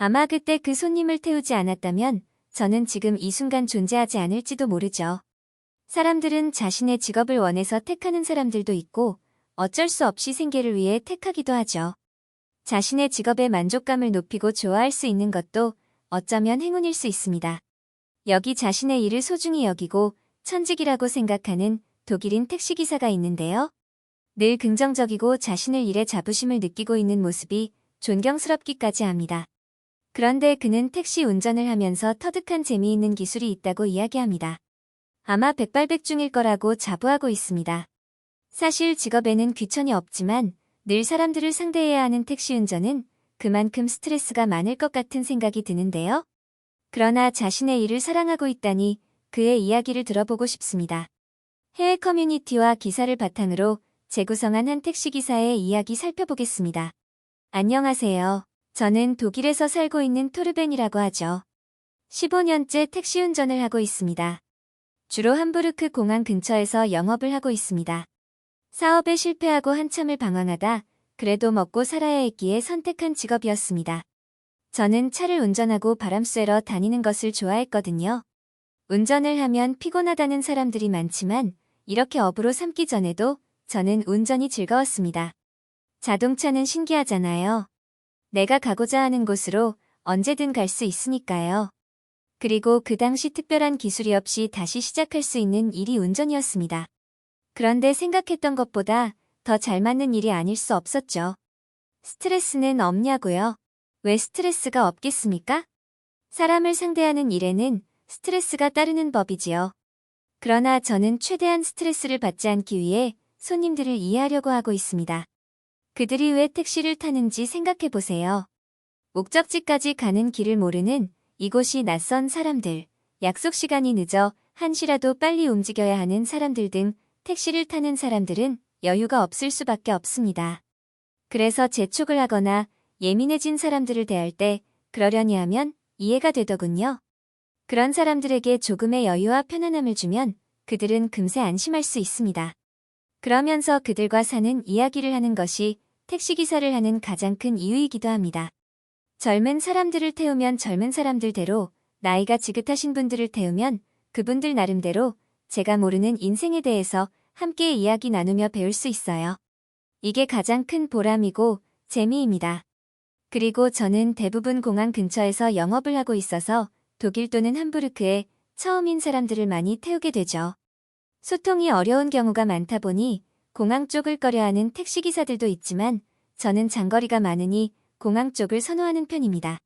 아마 그때 그 손님을 태우지 않았다면 저는 지금 이 순간 존재하지 않을지도 모르죠. 사람들은 자신의 직업을 원해서 택하는 사람들도 있고 어쩔 수 없이 생계를 위해 택하기도 하죠. 자신의 직업의 만족감을 높이고 좋아할 수 있는 것도 어쩌면 행운일 수 있습니다. 여기 자신의 일을 소중히 여기고 천직이라고 생각하는 독일인 택시기사가 있는데요. 늘 긍정적이고 자신을 일에 자부심을 느끼고 있는 모습이 존경스럽기까지 합니다. 그런데 그는 택시 운전을 하면서 터득한 재미있는 기술이 있다고 이야기합니다. 아마 백발백중일 거라고 자부하고 있습니다. 사실 직업에는 귀천이 없지만 늘 사람들을 상대해야 하는 택시 운전은 그만큼 스트레스가 많을 것 같은 생각이 드는데요. 그러나 자신의 일을 사랑하고 있다니 그의 이야기를 들어보고 싶습니다. 해외 커뮤니티와 기사를 바탕으로 재구성한 한 택시기사의 이야기 살펴보겠습니다. 안녕하세요. 저는 독일에서 살고 있는 토르벤이라고 하죠. 15년째 택시 운전을 하고 있습니다. 주로 함부르크 공항 근처에서 영업을 하고 있습니다. 사업에 실패하고 한참을 방황하다 그래도 먹고 살아야 했기에 선택한 직업이었습니다. 저는 차를 운전하고 바람 쐬러 다니는 것을 좋아했거든요. 운전을 하면 피곤하다는 사람들이 많지만 이렇게 업으로 삼기 전에도 저는 운전이 즐거웠습니다. 자동차는 신기하잖아요. 내가 가고자 하는 곳으로 언제든 갈 수 있으니까요. 그리고 그 당시 특별한 기술이 없이 다시 시작할 수 있는 일이 운전이었습니다. 그런데 생각했던 것보다 더 잘 맞는 일이 아닐 수 없었죠. 스트레스는 없냐고요? 왜 스트레스가 없겠습니까? 사람을 상대하는 일에는 스트레스가 따르는 법이지요. 그러나 저는 최대한 스트레스를 받지 않기 위해 손님들을 이해하려고 하고 있습니다. 그들이 왜 택시를 타는지 생각해 보세요. 목적지까지 가는 길을 모르는 이곳이 낯선 사람들, 약속 시간이 늦어 한시라도 빨리 움직여야 하는 사람들 등 택시를 타는 사람들은 여유가 없을 수밖에 없습니다. 그래서 재촉을 하거나 예민해진 사람들을 대할 때 그러려니 하면 이해가 되더군요. 그런 사람들에게 조금의 여유와 편안함을 주면 그들은 금세 안심할 수 있습니다. 그러면서 그들과 사는 이야기를 하는 것이 택시기사를 하는 가장 큰 이유이기도 합니다. 젊은 사람들을 태우면 젊은 사람들대로 나이가 지긋하신 분들을 태우면 그분들 나름대로 제가 모르는 인생에 대해서 함께 이야기 나누며 배울 수 있어요. 이게 가장 큰 보람이고 재미입니다. 그리고 저는 대부분 공항 근처에서 영업을 하고 있어서 독일 또는 함부르크에 처음인 사람들을 많이 태우게 되죠. 소통이 어려운 경우가 많다 보니 공항 쪽을 꺼려하는 택시기사들도 있지만 저는 장거리가 많으니 공항 쪽을 선호하는 편입니다.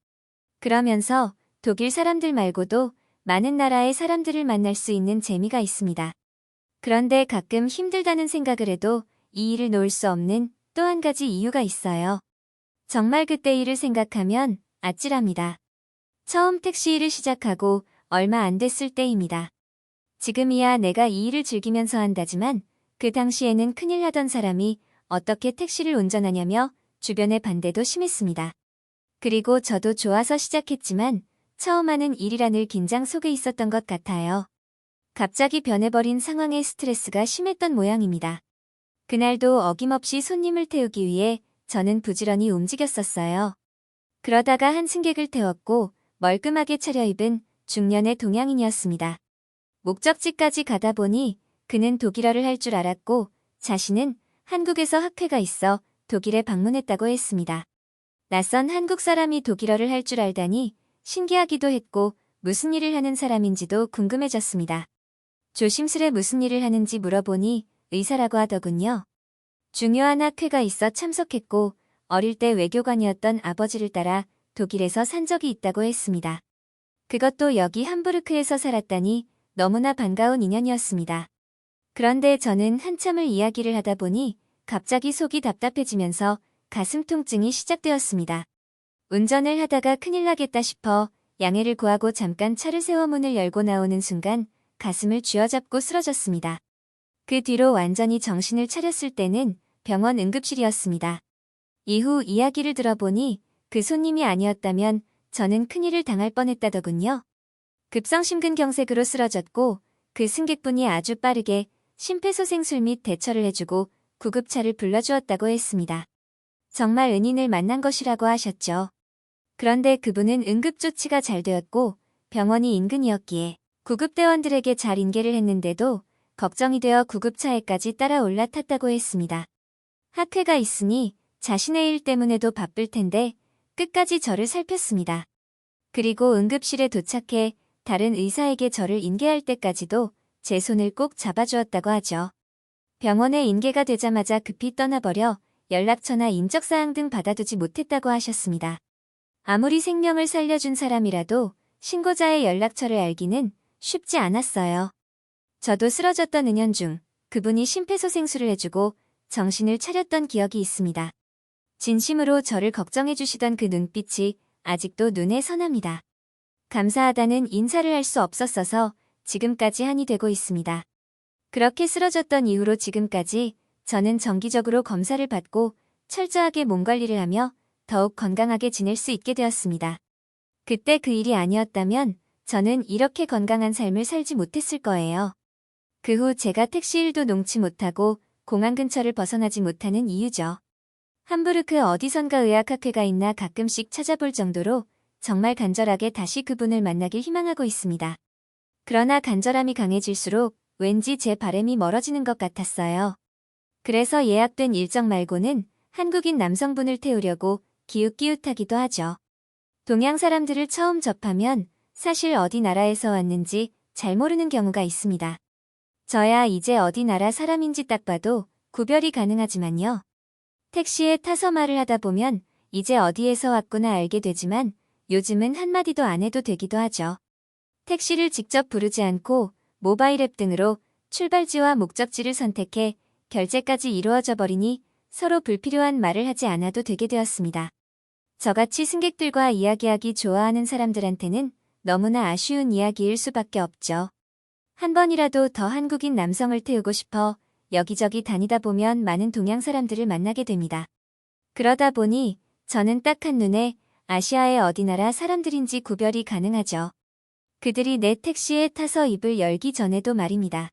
그러면서 독일 사람들 말고도 많은 나라의 사람들을 만날 수 있는 재미가 있습니다. 그런데 가끔 힘들다는 생각을 해도 이 일을 놓을 수 없는 또 한 가지 이유가 있어요. 정말 그때 일을 생각하면 아찔합니다. 처음 택시 일을 시작하고 얼마 안 됐을 때입니다. 지금이야 내가 이 일을 즐기면서 한다지만 그 당시에는 큰일 나던 사람이 어떻게 택시를 운전하냐며 주변의 반대도 심했습니다. 그리고 저도 좋아서 시작했지만 처음 하는 일이라 늘 긴장 속에 있었던 것 같아요. 갑자기 변해버린 상황의 스트레스가 심했던 모양입니다. 그날도 어김없이 손님을 태우기 위해 저는 부지런히 움직였었어요. 그러다가 한 승객을 태웠고 멀끔하게 차려입은 중년의 동양인이었습니다. 목적지까지 가다 보니 그는 독일어를 할 줄 알았고 자신은 한국에서 학회가 있어 독일에 방문했다고 했습니다. 낯선 한국 사람이 독일어를 할 줄 알다니 신기하기도 했고 무슨 일을 하는 사람인지도 궁금해졌습니다. 조심스레 무슨 일을 하는지 물어보니 의사라고 하더군요. 중요한 학회가 있어 참석했고 어릴 때 외교관이었던 아버지를 따라 독일에서 산 적이 있다고 했습니다. 그것도 여기 함부르크에서 살았다니 너무나 반가운 인연이었습니다. 그런데 저는 한참을 이야기를 하다 보니 갑자기 속이 답답해지면서 가슴 통증이 시작되었습니다. 운전을 하다가 큰일 나겠다 싶어 양해를 구하고 잠깐 차를 세워 문을 열고 나오는 순간 가슴을 쥐어잡고 쓰러졌습니다. 그 뒤로 완전히 정신을 차렸을 때는 병원 응급실이었습니다. 이후 이야기를 들어보니 그 손님이 아니었다면 저는 큰일을 당할 뻔했다더군요. 급성심근경색으로 쓰러졌고 그 승객분이 아주 빠르게 심폐소생술 및 대처를 해주고 구급차를 불러주었다고 했습니다. 정말 은인을 만난 것이라고 하셨죠. 그런데 그분은 응급조치가 잘 되었고 병원이 인근이었기에 구급대원들에게 잘 인계를 했는데도 걱정이 되어 구급차에까지 따라 올라탔다고 했습니다. 학회가 있으니 자신의 일 때문에도 바쁠 텐데 끝까지 저를 살폈습니다. 그리고 응급실에 도착해 다른 의사에게 저를 인계할 때까지도 제 손을 꼭 잡아주었다고 하죠. 병원에 인계가 되자마자 급히 떠나버려 연락처나 인적사항 등 받아두지 못했다고 하셨습니다. 아무리 생명을 살려준 사람이라도 신고자의 연락처를 알기는 쉽지 않았어요. 저도 쓰러졌던 은연 중 그분이 심폐소생술을 해주고 정신을 차렸던 기억이 있습니다. 진심으로 저를 걱정해 주시던 그 눈빛이 아직도 눈에 선합니다. 감사하다는 인사를 할 수 없었어서 지금까지 한이 되고 있습니다. 그렇게 쓰러졌던 이후로 지금까지 저는 정기적으로 검사를 받고 철저하게 몸 관리를 하며 더욱 건강하게 지낼 수 있게 되었습니다. 그때 그 일이 아니었다면 저는 이렇게 건강한 삶을 살지 못했을 거예요. 그 후 제가 택시 일도 농치 못하고 공항 근처를 벗어나지 못하는 이유죠. 함부르크 어디선가 의학학회가 있나 가끔씩 찾아볼 정도로 정말 간절하게 다시 그분을 만나길 희망하고 있습니다. 그러나 간절함이 강해질수록 왠지 제 바램이 멀어지는 것 같았어요. 그래서 예약된 일정 말고는 한국인 남성분을 태우려고 기웃기웃하기도 하죠. 동양 사람들을 처음 접하면 사실 어디 나라에서 왔는지 잘 모르는 경우가 있습니다. 저야 이제 어디 나라 사람인지 딱 봐도 구별이 가능하지만요. 택시에 타서 말을 하다 보면 이제 어디에서 왔구나 알게 되지만 요즘은 한마디도 안 해도 되기도 하죠. 택시를 직접 부르지 않고 모바일 앱 등으로 출발지와 목적지를 선택해 결제까지 이루어져 버리니 서로 불필요한 말을 하지 않아도 되게 되었습니다. 저같이 승객들과 이야기하기 좋아하는 사람들한테는 너무나 아쉬운 이야기일 수밖에 없죠. 한 번이라도 더 한국인 남성을 태우고 싶어 여기저기 다니다 보면 많은 동양 사람들을 만나게 됩니다. 그러다 보니 저는 딱 한눈에 아시아의 어디 나라 사람들인지 구별이 가능하죠. 그들이 내 택시에 타서 입을 열기 전에도 말입니다.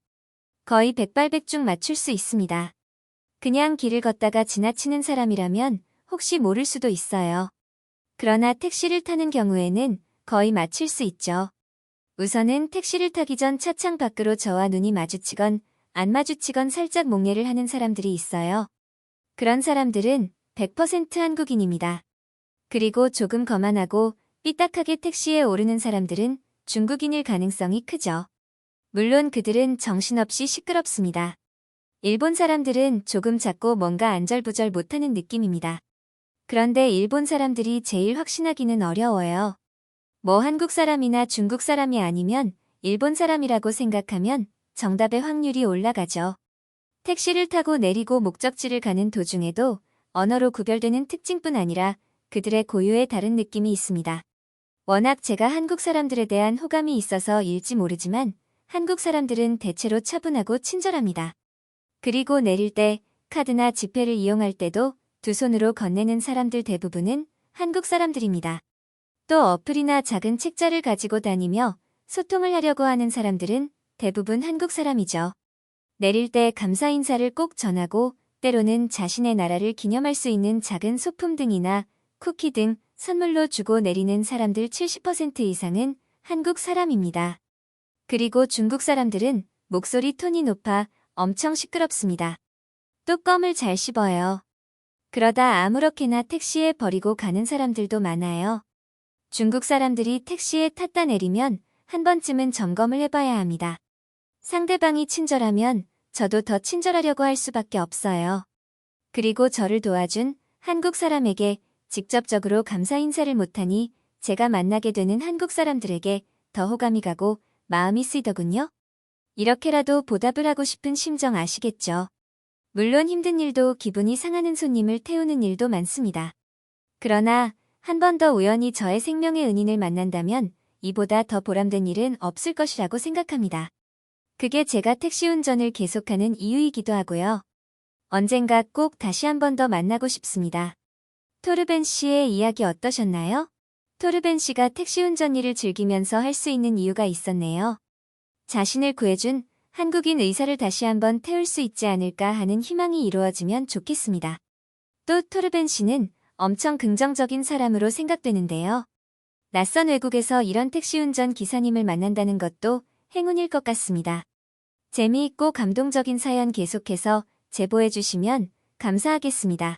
거의 백발백중 맞출 수 있습니다. 그냥 길을 걷다가 지나치는 사람이라면 혹시 모를 수도 있어요. 그러나 택시를 타는 경우에는 거의 맞힐 수 있죠. 우선은 택시를 타기 전 차창 밖으로 저와 눈이 마주치건 안 마주치건 살짝 목례를 하는 사람들이 있어요. 그런 사람들은 100% 한국인입니다. 그리고 조금 거만하고 삐딱하게 택시에 오르는 사람들은 중국인일 가능성이 크죠. 물론 그들은 정신없이 시끄럽습니다. 일본 사람들은 조금 작고 뭔가 안절부절 못하는 느낌입니다. 그런데 일본 사람들이 제일 확신하기는 어려워요. 뭐 한국 사람이나 중국 사람이 아니면 일본 사람이라고 생각하면 정답의 확률이 올라가죠. 택시를 타고 내리고 목적지를 가는 도중에도 언어로 구별되는 특징뿐 아니라 그들의 고유의 다른 느낌이 있습니다. 워낙 제가 한국 사람들에 대한 호감이 있어서 일지 모르지만 한국 사람들은 대체로 차분하고 친절합니다. 그리고 내릴 때 카드나 지폐를 이용할 때도 두 손으로 건네는 사람들 대부분은 한국 사람들입니다. 또 어플이나 작은 책자를 가지고 다니며 소통을 하려고 하는 사람들은 대부분 한국 사람이죠. 내릴 때 감사 인사를 꼭 전하고 때로는 자신의 나라를 기념할 수 있는 작은 소품 등이나 쿠키 등 선물로 주고 내리는 사람들 70% 이상은 한국 사람입니다. 그리고 중국 사람들은 목소리 톤이 높아 엄청 시끄럽습니다. 또 껌을 잘 씹어요. 그러다 아무렇게나 택시에 버리고 가는 사람들도 많아요. 중국 사람들이 택시에 탔다 내리면 한 번쯤은 점검을 해봐야 합니다. 상대방이 친절하면 저도 더 친절하려고 할 수밖에 없어요. 그리고 저를 도와준 한국 사람에게 직접적으로 감사 인사를 못하니 제가 만나게 되는 한국 사람들에게 더 호감이 가고 마음이 쓰이더군요. 이렇게라도 보답을 하고 싶은 심정 아시겠죠? 물론 힘든 일도 기분이 상하는 손님을 태우는 일도 많습니다. 그러나 한 번 더 우연히 저의 생명의 은인을 만난다면 이보다 더 보람된 일은 없을 것이라고 생각합니다. 그게 제가 택시 운전을 계속하는 이유이기도 하고요. 언젠가 꼭 다시 한 번 더 만나고 싶습니다. 토르벤 씨의 이야기 어떠셨나요? 토르벤 씨가 택시 운전 일을 즐기면서 할 수 있는 이유가 있었네요. 자신을 구해준 한국인 의사를 다시 한번 태울 수 있지 않을까 하는 희망이 이루어지면 좋겠습니다. 또 토르벤 씨는 엄청 긍정적인 사람으로 생각되는데요. 낯선 외국에서 이런 택시 운전 기사님을 만난다는 것도 행운일 것 같습니다. 재미있고 감동적인 사연 계속해서 제보해 주시면 감사하겠습니다.